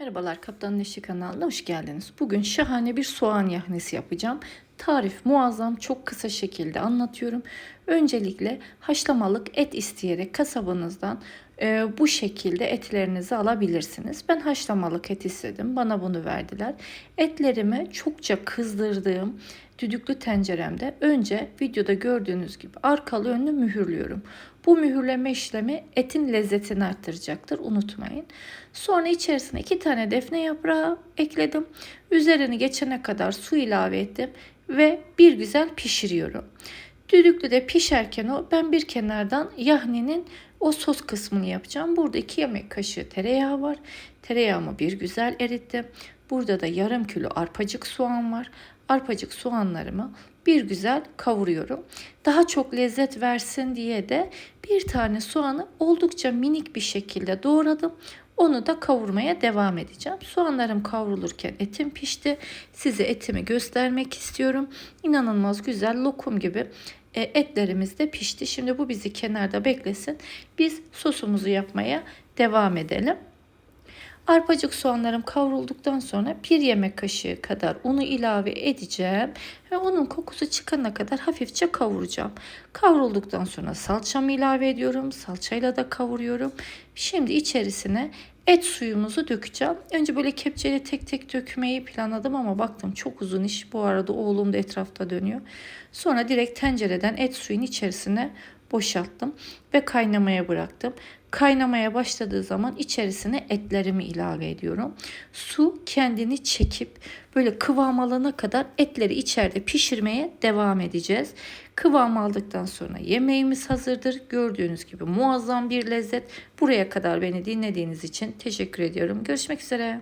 Merhabalar Kaptanın Eşi kanalına hoş geldiniz. Bugün şahane bir soğan yahnisi yapacağım. Tarif muazzam çok kısa şekilde anlatıyorum. Öncelikle haşlamalık et isteyerek kasabınızdan e, bu şekilde etlerinizi alabilirsiniz. Ben haşlamalık et istedim. Bana bunu verdiler. Etlerimi çokça kızdırdığım düdüklü tenceremde önce videoda gördüğünüz gibi arkalı önlü mühürlüyorum. Bu mühürleme işlemi etin lezzetini arttıracaktır. Unutmayın. Sonra içerisine iki tane defne yaprağı ekledim. Üzerini geçene kadar su ilave ettim ve bir güzel pişiriyorum. Düdüklü de pişerken o ben bir kenardan yahninin o sos kısmını yapacağım. Burada 2 yemek kaşığı tereyağı var. Tereyağımı bir güzel erittim. Burada da yarım kilo arpacık soğan var. Arpacık soğanlarımı bir güzel kavuruyorum. Daha çok lezzet versin diye de bir tane soğanı oldukça minik bir şekilde doğradım. Onu da kavurmaya devam edeceğim. Soğanlarım kavrulurken etim pişti. Size etimi göstermek istiyorum. İnanılmaz güzel lokum gibi e, etlerimiz de pişti. Şimdi bu bizi kenarda beklesin. Biz sosumuzu yapmaya devam edelim. Arpacık soğanlarım kavrulduktan sonra bir yemek kaşığı kadar unu ilave edeceğim ve onun kokusu çıkana kadar hafifçe kavuracağım. Kavrulduktan sonra salçamı ilave ediyorum. Salçayla da kavuruyorum. Şimdi içerisine et suyumuzu dökeceğim. Önce böyle kepçeyle tek tek dökmeyi planladım ama baktım çok uzun iş. Bu arada oğlum da etrafta dönüyor. Sonra direkt tencereden et suyun içerisine boşalttım ve kaynamaya bıraktım. Kaynamaya başladığı zaman içerisine etlerimi ilave ediyorum. Su kendini çekip böyle kıvam alana kadar etleri içeride pişirmeye devam edeceğiz. Kıvam aldıktan sonra yemeğimiz hazırdır. Gördüğünüz gibi muazzam bir lezzet. Buraya kadar beni dinlediğiniz için teşekkür ediyorum. Görüşmek üzere.